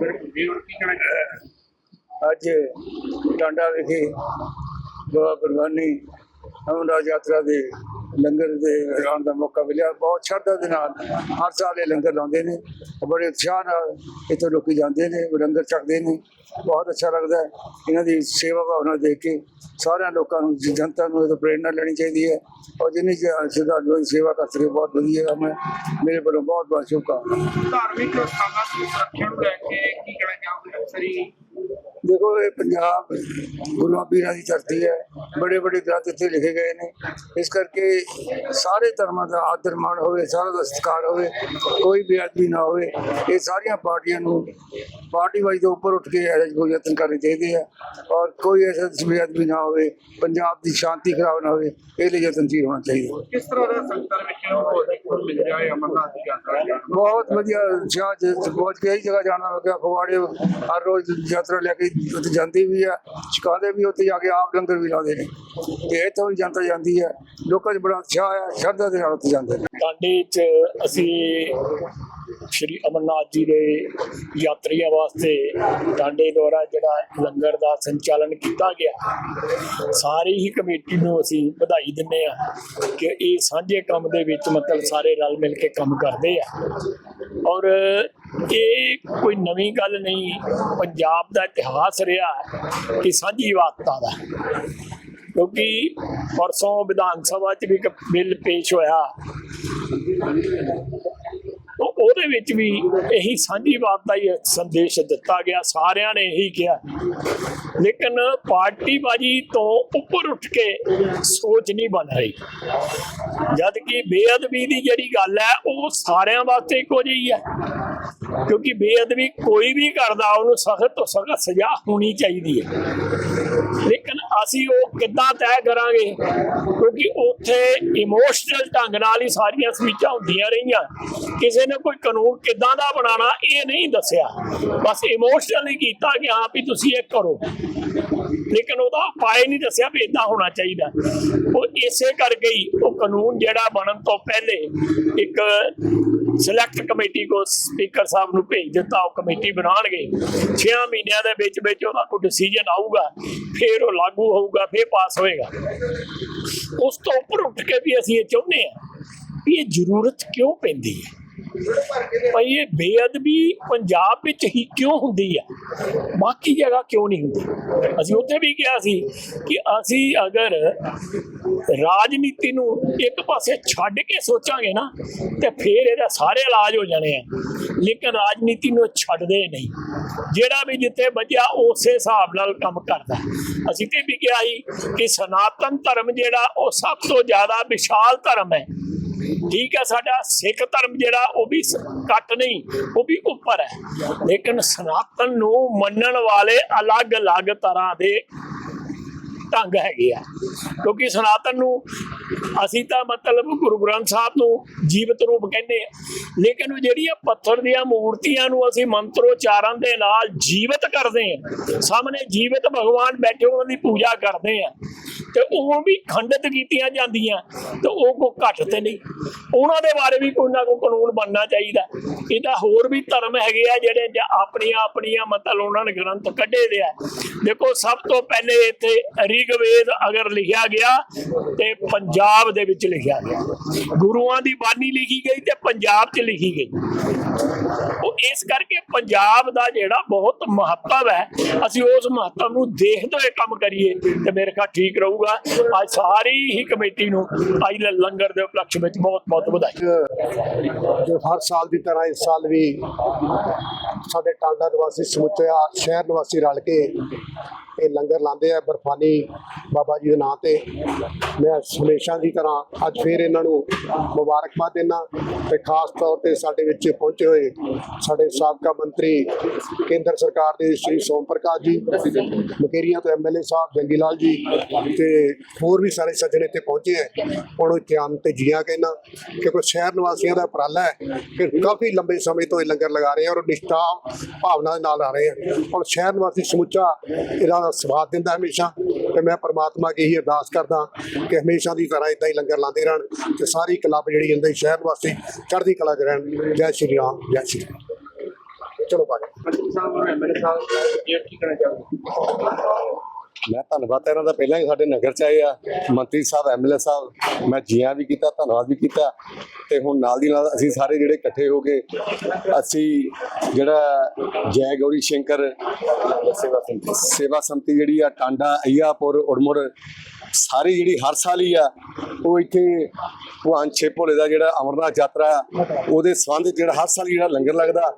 Programme ਕੀ ਕਹਿਣਾ ਚਾਹੁੰਦੇ ਅੱਜ ਟਾਂਡਾ ਵਿਖੇ ਬਾਬਾ ਕੁਰਬਾਨੀ ਅਮਰਨਾਥ ਯਾਤਰਾ ਦੇ ਲੰਗਰ ਦੇ ਲਾਉਣ ਦਾ ਮੌਕਾ ਮਿਲਿਆ। ਬਹੁਤ ਸ਼ਰਧਾ ਦੇ ਨਾਲ ਹਰ ਸਾਲ ਇਹ ਲੰਗਰ ਲਾਉਂਦੇ ਨੇ। ਬੜੇ ਉਤਸ਼ਾਹ ਨਾਲ ਇੱਥੇ ਲੋਕੀ ਜਾਂਦੇ ਨੇ, ਲੰਗਰ ਚੱਕਦੇ ਨੇ। ਬਹੁਤ ਅੱਛਾ ਲੱਗਦਾ ਇਹਨਾਂ ਦੀ ਸੇਵਾ ਭਾਵਨਾ ਦੇਖ ਕੇ ਸਾਰਿਆਂ ਲੋਕਾਂ ਨੂੰ, ਜਨਤਾ ਨੂੰ ਇਹ ਤੋਂ ਪ੍ਰੇਰਨਾ ਲੈਣੀ ਚਾਹੀਦੀ ਹੈ। ਔਰ ਜਿੰਨੀ ਸ਼ਰਧਾਲੂ ਦੀ ਸੇਵਾ ਕਰ ਸਕੇ ਬਹੁਤ ਵਧੀਆ ਕੰਮ ਹੈ। ਮੇਰੇ ਵੱਲੋਂ ਬਹੁਤ ਬਹੁਤ ਸ਼ੁਭਕਾਮਨਾਵਾਂ। ਧਾਰਮਿਕ ਸਥਾਨਾਂ ਦੀ ਸੁਰੱਖਿਆ ਨੂੰ ਲੈ ਕੇ ਕੀ ਕਹਿਣਾ ਚਾਹੋਗੇ? ਅਕਸਰੀ ਦੇਖੋ ਇਹ ਪੰਜਾਬ ਗੁਰੂਆਂ ਪੀਰਾਂ ਦੀ ਧਰਤੀ ਹੈ। ਬੜੇ ਬੜੇ ਗ੍ਰੰਥ ਇੱਥੇ ਲਿਖੇ ਗਏ ਨੇ। ਇਸ ਕਰਕੇ ਸਾਰੇ ਧਰਮਾਂ ਦਾ ਆਦਰ ਮਾਣ ਹੋਵੇ ਸਾਰਾ ਦਾ ਸਤਿਕਾਰ ਹੋਵੇ ਕੋਈ ਬੇਅਦਬੀ ਨਾ ਹੋਵੇ ਇਹ ਸਾਰੀਆਂ ਪਾਰਟੀਆਂ ਨੂੰ ਪਾਰਟੀ ਵਾਈਜ਼ ਉੱਪਰ ਉੱਠ ਕੇ ਇਹੋ ਜਿਹੇ ਕੋਈ ਯਤਨ ਕਰਨੇ ਚਾਹੀਦੇ ਆ। ਔਰ ਕੋਈ ਐਸਾ ਬੇਅਦਬੀ ਨਾ ਹੋਵੇ ਪੰਜਾਬ ਦੀ ਸ਼ਾਂਤੀ ਖਰਾਬ ਨਾ ਹੋਵੇ ਇਹ ਲਈ ਯਤਨਸ਼ੀਲ ਹੋਣਾ ਚਾਹੀਦਾ। ਕਿਸ ਤਰ੍ਹਾਂ ਦਾ ਸੰਗਤਾਂ ਵਿੱਚ ਮਿਲ ਹੈ ਅਮਰਨਾਥ ਦੀ ਯਾਤਰਾ? ਬਹੁਤ ਵਧੀਆ ਜੀ ਬਹੁਤ ਕਈ ਜਗ੍ਹਾ ਜਾਣਾ ਲੱਗਿਆ ਫਗਵਾੜੇ ਹਰ ਰੋਜ਼ ਯਾਤਰਾ ਲੈ ਕੇ ਉੱਥੇ ਜਾਂਦੀ ਵੀ ਆ ਛਕਾਉਂਦੇ ਵੀ ਉੱਥੇ ਜਾ ਕੇ ਆਪ ਲੰਗਰ ਵੀ ਲਾਉਂਦੇ ਨੇ। ਤੇ ਇੱਥੋਂ ਵੀ ਜਨਤਾ ਜਾਂਦੀ ਹੈ ਲੋਕਾਂ 'ਚ ਬੜਾ ਉਤਸ਼ਾਹ ਹੈ ਸ਼ਰਧਾ ਦੇ ਨਾਲ ਉੱਥੇ ਜਾਂਦੇ ਨੇ। ਟਾਂਡੇ 'ਚ ਅਸੀਂ ਸ਼੍ਰੀ ਅਮਰਨਾਥ ਜੀ ਦੇ ਯਾਤਰੀਆਂ ਵਾਸਤੇ ਟਾਂਡੇ ਦੁਆਰਾ ਜਿਹੜਾ ਲੰਗਰ ਦਾ ਸੰਚਾਲਨ ਕੀਤਾ ਗਿਆ, ਸਾਰੀ ਹੀ ਕਮੇਟੀ ਨੂੰ ਅਸੀਂ ਵਧਾਈ ਦਿੰਦੇ ਆ ਕਿ ਇਹ ਸਾਂਝੇ ਕੰਮ ਦੇ ਵਿੱਚ ਮਤਲਬ ਸਾਰੇ ਰਲ ਮਿਲ ਕੇ ਕੰਮ ਕਰਦੇ ਆ। ਔਰ ਇਹ ਕੋਈ ਨਵੀਂ ਗੱਲ ਨਹੀਂ, ਪੰਜਾਬ ਦਾ ਇਤਿਹਾਸ ਰਿਹਾ ਕਿ ਸਾਂਝੀ ਵਾਰਤਾ ਦਾ। ਕਿਉਂਕਿ ਪਰਸੋਂ ਵਿਧਾਨ ਸਭਾ 'ਚ ਵੀ ਇੱਕ ਬਿੱਲ ਪੇਸ਼ ਹੋਇਆ। ਉਹਦੇ ਵਿੱਚ ਵੀ ਇਹੀ ਸਾਂਝੀ ਬਾਤ ਦਾ ਹੀ ਸੰਦੇਸ਼ ਦਿੱਤਾ ਗਿਆ, ਸਾਰਿਆਂ ਨੇ ਇਹੀ ਕਿਹਾ। ਲੇਕਿਨ ਪਾਰਟੀਬਾਜੀ ਤੋਂ ਉੱਪਰ ਉੱਠ ਕੇ ਸੋਚ ਨਹੀਂ ਬਣ ਰਹੀ। ਜਦ ਕਿ ਬੇਅਦਬੀ ਦੀ ਜਿਹੜੀ ਗੱਲ ਹੈ, ਉਹ ਸਾਰਿਆਂ ਵਾਸਤੇ ਇੱਕੋ ਜਿਹੀ ਹੈ। ਕਿਉਂਕਿ ਬੇਅਦਬੀ ਕੋਈ ਵੀ ਕਰਦਾ, ਉਹਨੂੰ ਸਖਤ ਤੋਂ ਸਖਤ ਸਜ਼ਾ ਹੋਣੀ ਚਾਹੀਦੀ ਹੈ। ਲੇਕਿਨ ਅਸੀਂ ਉਹ ਕਿੱਦਾਂ ਤੈਅ ਕਰਾਂਗੇ? ਕਿਉਂਕਿ ਉੱਥੇ ਇਮੋਸ਼ਨਲ ਢੰਗ ਨਾਲ ਹੀ ਸਾਰੀਆਂ ਸਪੀਚਾਂ ਹੁੰਦੀਆਂ ਰਹੀਆਂ। ਕਿਸੇ ਨੇ ਕੋਈ ਕਾਨੂੰਨ ਕਿਦਾਂ ਦਾ ਬਣਾਉਣਾ, ਇਹ ਨਹੀਂ ਦੱਸਿਆ। ਬਸ ਇਮੋਸ਼ਨਲੀ ਕੀਤਾ ਕਿ ਹਾਂ ਵੀ ਤੁਸੀਂ ਇਹ ਕਰੋ। ਲੇਕਿਨ ਉਹਦਾ ਉਪਾਅ ਨਹੀਂ ਦੱਸਿਆ ਵੀ ਇਦਾਂ ਹੋਣਾ ਚਾਹੀਦਾ। ਉਹ ਇਸੇ ਕਰਕੇ ਹੀ ਉਹ ਕਾਨੂੰਨ ਜਿਹੜਾ ਬਣਨ ਤੋਂ ਪਹਿਲੇ ਇੱਕ ਸਿਲੈਕਟ ਕਮੇਟੀ ਕੋ ਸਪੀਕਰ ਸਾਹਿਬ ਨੂੰ ਭੇਜ ਦਿੱਤਾ, ਉਹ ਕਮੇਟੀ ਬਣਾਉਣਗੇ। 6 ਮਹੀਨਿਆਂ ਦੇ ਵਿੱਚ ਵਿੱਚ ਉਹਦਾ ਕੋਈ ਡਿਸੀਜਨ ਆਊਗਾ, ਫਿਰ ਉਹ ਲਾਗੂ ਹੋਊਗਾ, ਫਿਰ ਪਾਸ ਹੋਏਗਾ। ਉਸ ਤੋਂ ਉੱਪਰ ਉੱਠ ਕੇ ਵੀ ਅਸੀਂ ਇਹ ਚਾਹੁੰਦੇ ਹਾਂ ਵੀ ਇਹ ਜ਼ਰੂਰਤ ਕਿਉਂ ਪੈਂਦੀ ਹੈ? ਭਾਈ ਇਹ ਬੇਅਦਬੀ ਪੰਜਾਬ ਵਿੱਚ ਹੀ ਕਿਉਂ ਹੁੰਦੀ ਹੈ ਬਾਕੀ ਜਗ੍ਹਾ ਕਿਉਂ ਨਹੀਂ ਹੁੰਦੀ? ਅਸੀਂ ਉੱਥੇ ਵੀ ਕਿਹਾ ਸੀ ਕਿ ਅਸੀਂ ਅਗਰ ਰਾਜਨੀਤੀ ਨੂੰ ਇੱਕ ਪਾਸੇ ਛੱਡ ਕੇ ਸੋਚਾਂਗੇ ਨਾ, ਤੇ ਫਿਰ ਇਹਦਾ ਸਾਰੇ ਇਲਾਜ ਹੋ ਜਾਣੇ ਆ। ਲੇਕਿਨ ਰਾਜਨੀਤੀ ਨੂੰ ਛੱਡਦੇ ਨਹੀਂ। ਜਿਹੜਾ ਵੀ ਜਿੱਥੇ ਬਚਿਆ ਉਸੇ ਹਿਸਾਬ ਨਾਲ ਕੰਮ ਕਰਦਾ। ਅਸੀਂ ਤੇ ਵੀ ਕਿਹਾ ਸੀ ਕਿ ਸਨਾਤਨ ਧਰਮ ਜਿਹੜਾ, ਉਹ ਸਭ ਤੋਂ ਜ਼ਿਆਦਾ ਵਿਸ਼ਾਲ ਧਰਮ ਹੈ। ਠੀਕ ਹੈ, ਸਾਡਾ ਸਿੱਖ ਧਰਮ ਜਿਹੜਾ ਉਹ ਵੀ ਘੱਟ ਨਹੀਂ, ਉਹ ਵੀ ਉੱਪਰ ਹੈ। ਲੇਕਿਨ ਸਨਾਤਨ ਨੂੰ ਮੰਨਣ ਵਾਲੇ ਅਲੱਗ-ਅਲੱਗ ਤਰ੍ਹਾਂ ਦੇ ਢੰਗ ਹੈਗੇ ਆ। ਕਿਉਂਕਿ ਸਨਾਤਨ ਨੂੰ ਅਸੀਂ ਤਾਂ ਮਤਲਬ ਗੁਰੂ ਗ੍ਰੰਥ ਸਾਹਿਬ ਨੂੰ ਜੀਵਤ ਰੂਪ ਕਹਿੰਦੇ ਆ। ਲੇਕਿਨ ਉਹ ਜਿਹੜੀਆਂ ਪੱਥਰ ਦੀਆਂ ਮੂਰਤੀਆਂ ਨੂੰ ਅਸੀਂ ਮੰਤਰੋਚਾਰਨ ਦੇ ਨਾਲ ਜੀਵਤ ਕਰਦੇ ਆ, ਸਾਹਮਣੇ ਜੀਵਤ ਭਗਵਾਨ ਬੈਠੇ, ਉਹਨਾਂ ਦੀ ਪੂਜਾ ਕਰਦੇ ਆ। ਤੇ ਉਹ ਵੀ ਖੰਡਿਤ ਕੀਤੀਆਂ ਜਾਂਦੀਆਂ ਤੇ ਉਹ ਕੋ ਘੱਟ ਤੇ ਨਹੀਂ। ਉਹਨਾਂ ਦੇ ਬਾਰੇ ਵੀ ਕੋਈ ਨਾ ਕੋਈ ਕਾਨੂੰਨ ਬਣਨਾ ਚਾਹੀਦਾ। ਇਹਦਾ ਹੋਰ ਵੀ ਧਰਮ ਹੈਗੇ ਆ ਜਿਹੜੇ ਆਪਣੀਆਂ ਆਪਣੀਆਂ ਮਤਲਬ ਉਹਨਾਂ ਨੇ ਗ੍ਰੰਥ ਕੱਢੇ ਦੇ ਆ। ਦੇਖੋ, ਸਭ ਤੋਂ ਪਹਿਲੇ ਇੱਥੇ ਰਿਗਵੇਦ ਅਗਰ ਲਿਖਿਆ ਗਿਆ ਤੇ ਪੰਜਾਬ ਦੇ ਵਿੱਚ ਲਿਖਿਆ ਗਿਆ। ਗੁਰੂਆਂ ਦੀ ਬਾਣੀ ਲਿਖੀ ਗਈ ਤੇ ਪੰਜਾਬ 'ਚ ਲਿਖੀ ਗਈ। ਉਹ ਇਸ ਕਰਕੇ ਪੰਜਾਬ ਦਾ ਜਿਹੜਾ ਬਹੁਤ ਮਹੱਤਵ ਹੈ, ਅਸੀਂ ਉਸ ਮਹੱਤਵ ਨੂੰ ਦੇਖਦੇ ਹੋਏ ਕੰਮ ਕਰੀਏ ਤੇ ਮੇਰੇ ਖਿਆਲ ਠੀਕ ਰਹੂਗਾ। ਅੱਜ ਸਾਰੀ ਹੀ ਕਮੇਟੀ ਨੂੰ ਅੱਜ ਲੰਗਰ ਦੇ ਉਪਲਕਸ਼ ਵਿੱਚ ਬਹੁਤ ਬਹੁਤ ਵਧਾਈ। ਜੋ ਹਰ ਸਾਲ ਦੀ ਤਰ੍ਹਾਂ ਇਸ ਸਾਲ ਵੀ ਸਾਡੇ ਟਾਂਡਾ ਨਿਵਾਸੀ ਸਮੁੱਚਾ ਸ਼ਹਿਰ ਨਿਵਾਸੀ ਰਲ ਕੇ ਇਹ ਲੰਗਰ ਲਾਉਂਦੇ ਆ ਬਰਫਾਨੀ ਬਾਬਾ ਜੀ ਦੇ ਨਾਂ ਤੇ। ਮੈਂ ਹਮੇਸ਼ਾ ਦੀ ਤਰ੍ਹਾਂ ਅੱਜ ਫੇਰ ਇਹਨਾਂ ਨੂੰ ਮੁਬਾਰਕਬਾਦ ਦੇਣਾ ਤੇ ਖਾਸ ਤੌਰ ਤੇ ਸਾਡੇ ਵਿੱਚ ਪਹੁੰਚੇ ਹੋਏ ਸਾਡੇ ਸਾਬਕਾ ਮੰਤਰੀ ਕੇਂਦਰ ਸਰਕਾਰ ਦੇ ਸ਼੍ਰੀ ਸੋਮ ਪ੍ਰਕਾਸ਼ ਜੀ, ਮਕੇਰੀਆਂ ਤੋਂ ਐਮਐਲਏ ਸਾਹਿਬ ਜੰਗੀ ਲਾਲ ਜੀ ਤੇ ਹੋਰ ਵੀ ਸਾਰੇ ਸੱਜਣ ਇੱਥੇ ਪਹੁੰਚੇ ਹੈ ਹੁਣ ਇੱਥੇ ਆਉਣ ਤੇ ਜੀਆਂ ਕਹਿਣਾ ਕਿਉਂਕਿ ਸ਼ਹਿਰ ਨਿਵਾਸੀਆਂ ਦਾ ਉਪਰਾਲਾ ਹੈ ਕਿ ਕਾਫੀ ਲੰਬੇ ਸਮੇਂ ਤੋਂ ਇਹ ਲੰਗਰ ਲਗਾ ਰਹੇ ਆ ਔਰ ਨਿਸ਼ਠਾ ਭਾਵਨਾ ਦੇ ਨਾਲ ਆ ਰਹੇ ਆ। ਔਰ ਸ਼ਹਿਰ ਨਿਵਾਸੀ ਸਮੁੱਚਾ ਇਹਦਾ ਸਵਾਦ ਦਿੰਦਾ ਹਮੇਸ਼ਾ ਤੇ ਮੈਂ ਪਰਮਾਤਮਾ ਅੱਗੇ ਇਹੀ ਅਰਦਾਸ ਕਰਦਾ ਕਿ ਹਮੇਸ਼ਾ ਦੀ ਤਰ੍ਹਾਂ ਇਦਾਂ ਹੀ ਲੰਗਰ ਲਾਉਂਦੇ ਰਹਿਣ ਤੇ ਸਾਰੀ ਕਲੱਬ ਜਿਹੜੀ ਇਹਦੇ ਸ਼ਹਿਰ ਵਾਸਤੇ ਚੜ੍ਹਦੀ ਕਲਾ ਚ ਰਹਿਣ। ਜੈ ਸ਼੍ਰੀ ਰਾਮ, ਜੈ ਸ਼੍ਰੀ ਰਾਮ। ਚਲੋ ਬਾਏ ਮੰਤਰੀ ਸਾਹਿਬ ਔਰ ਐਮਐਲਏ ਸਾਹਿਬ ਇਹ ਕੀ ਕਹਿਣਾ ਚਾਹੋਗੇ? ਮੈਂ ਧੰਨਵਾਦ ਇਹਨਾਂ ਦਾ। ਪਹਿਲਾਂ ਹੀ ਸਾਡੇ ਨਗਰ ਚ ਆਏ ਆ। ਮੰਤਰੀ ਸਾਹਿਬ ਐਮਐਲਏ ਸਾਹਿਬ ਮੈਂ ਜੀਆਂ ਵੀ ਕੀਤਾ ਧੰਨਵਾਦ ਵੀ ਕੀਤਾ। ਤੇ ਹੁਣ ਨਾਲ ਦੀ ਨਾਲ ਅਸੀਂ ਸਾਰੇ ਜਿਹੜੇ ਇਕੱਠੇ ਹੋ ਕੇ ਅਸੀਂ ਜਿਹੜਾ ਜੈ ਗੌਰੀ ਸ਼ੰਕਰ ਸੇਵਾ ਸੰਮਤੀ ਸੇਵਾ ਸੰਮਤੀ ਜਿਹੜੀ ਆ ਟਾਂਡਾ ਅਈਆਪੁਰ ਉੜਮੁੜ ਸਾਰੀ ਜਿਹੜੀ ਹਰ ਸਾਲ ਹੀ ਆ ਉਹ ਇੱਥੇ ਭਗਵਾਨ ਛੇ ਭੋਲੇ ਦਾ ਜਿਹੜਾ ਅਮਰਨਾਥ ਯਾਤਰਾ ਆ, ਉਹਦੇ ਸੰਬੰਧ ਜਿਹੜਾ ਹਰ ਸਾਲ ਜਿਹੜਾ ਲੰਗਰ ਲੱਗਦਾ।